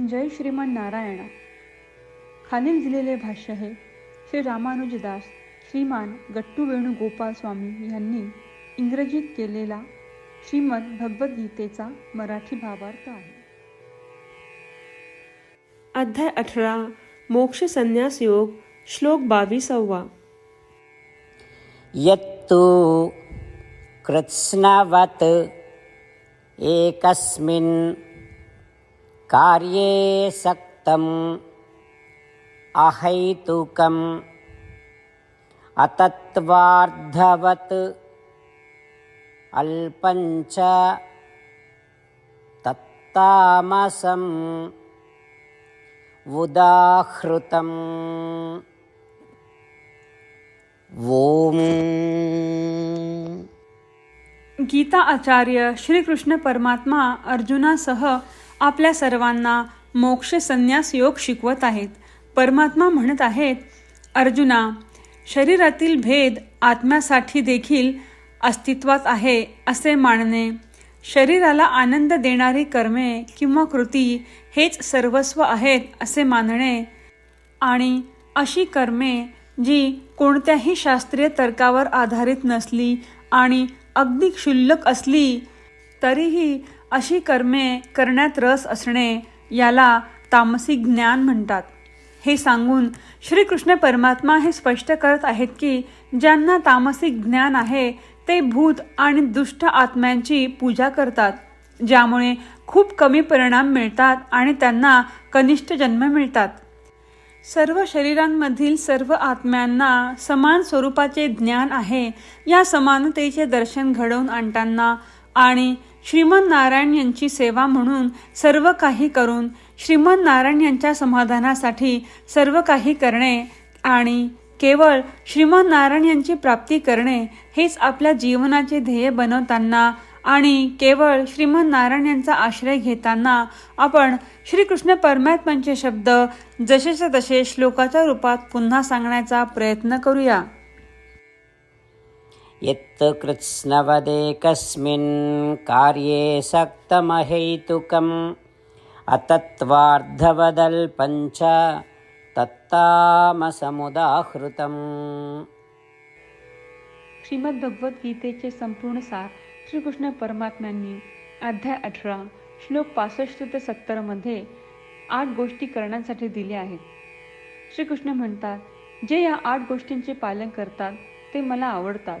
जय श्रीमान नारायणा. खालील दिलेले भाष्य हे श्री रामानुजदास श्रीमान गट्टू वेणुगोपाल स्वामी यांनी इंग्रजीत केलेला श्रीमद भगवद्गीतेचा मराठी भावार्थ आहे. अध्याय अठरा मोक्ष संन्यास योग श्लोक बावीसावा. यत्तु कृत्स्नवत् एकस्मिन् कार्ये सक्तम्। अहैतुकम्। अतत्त्वार्धवत्। अल्पञ्च तत्तामसम्। उदाहृतम्। ॐ गीता आचार्य श्रीकृष्ण परमात्मा अर्जुनासह आपल्या सर्वांना मोक्ष संन्यास योग शिकवत आहेत. परमात्मा म्हणत आहेत अर्जुना शरीरातील भेद आत्म्यासाठी देखील अस्तित्वात आहे असे मानणे. शरीराला आनंद देणारी कर्मे किंवा कृती हेच सर्वस्व आहेत असे मानणे. आणि अशी कर्मे जी कोणत्याही शास्त्रीय तर्कावर आधारित नसली आणि अगदी क्षुल्लक असली तरीही अशी कर्मे करण्यात रस असणे याला तामसिक ज्ञान म्हणतात. हे सांगून श्रीकृष्ण परमात्मा हे स्पष्ट करत आहेत की ज्यांना तामसिक ज्ञान आहे ते भूत आणि दुष्ट आत्म्यांची पूजा करतात ज्यामुळे खूप कमी परिणाम मिळतात आणि त्यांना कनिष्ठ जन्म मिळतात. सर्व शरीरांमधील सर्व आत्म्यांना समान स्वरूपाचे ज्ञान आहे या समानतेचे दर्शन घडवून आणताना आणि श्रीमन नारायण यांची सेवा म्हणून सर्व काही करून श्रीमन नारायण यांच्या समाधानासाठी सर्व काही करणे आणि केवळ श्रीमन नारायण यांची प्राप्ती करणे हेच आपल्या जीवनाचे ध्येय बनवताना आणि केवळ श्रीमन नारायण यांचा आश्रय घेताना आपण श्रीकृष्ण परमात्म्यांचे शब्द जसेच्या तसे श्लोकाच्या रूपात पुन्हा सांगण्याचा प्रयत्न करूया. यत् कृत्स्नवदेकस्मिन् कार्ये सक्तमहैतुकम् अतत्त्वार्धवदल्पञ्च तत्तामसमुदाहृतम्। श्रीमद्भगवद्गीतेचे संपूर्ण सार श्रीकृष्ण परमात्म्यांनी अध्याय अठरा श्लोक पासष्ट ते सत्तरमध्ये आठ गोष्टी करण्यासाठी दिल्या आहेत. श्रीकृष्ण म्हणतात जे या आठ गोष्टींचे पालन करतात ते मला आवडतात.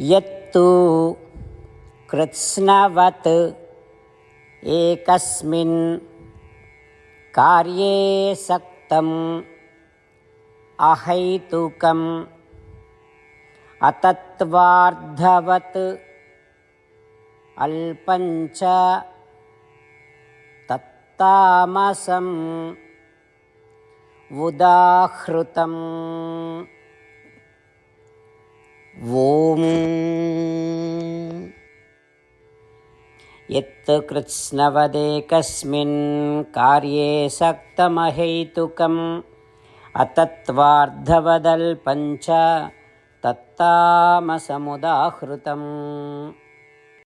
यत्तु कृत्स्नवत् एकस्मिन् कार्ये सक्तम् अहैतुकम् अतत्वार्धवत् अल्पञ्च तत्तामसम् उदाहृतम् ॐ यत् कृत्स्नवदेकस्मिन् कार्ये सक्तमहैतुकम् अतत्त्वार्धवदल्पञ्च तत्तामसमुदाहृतम्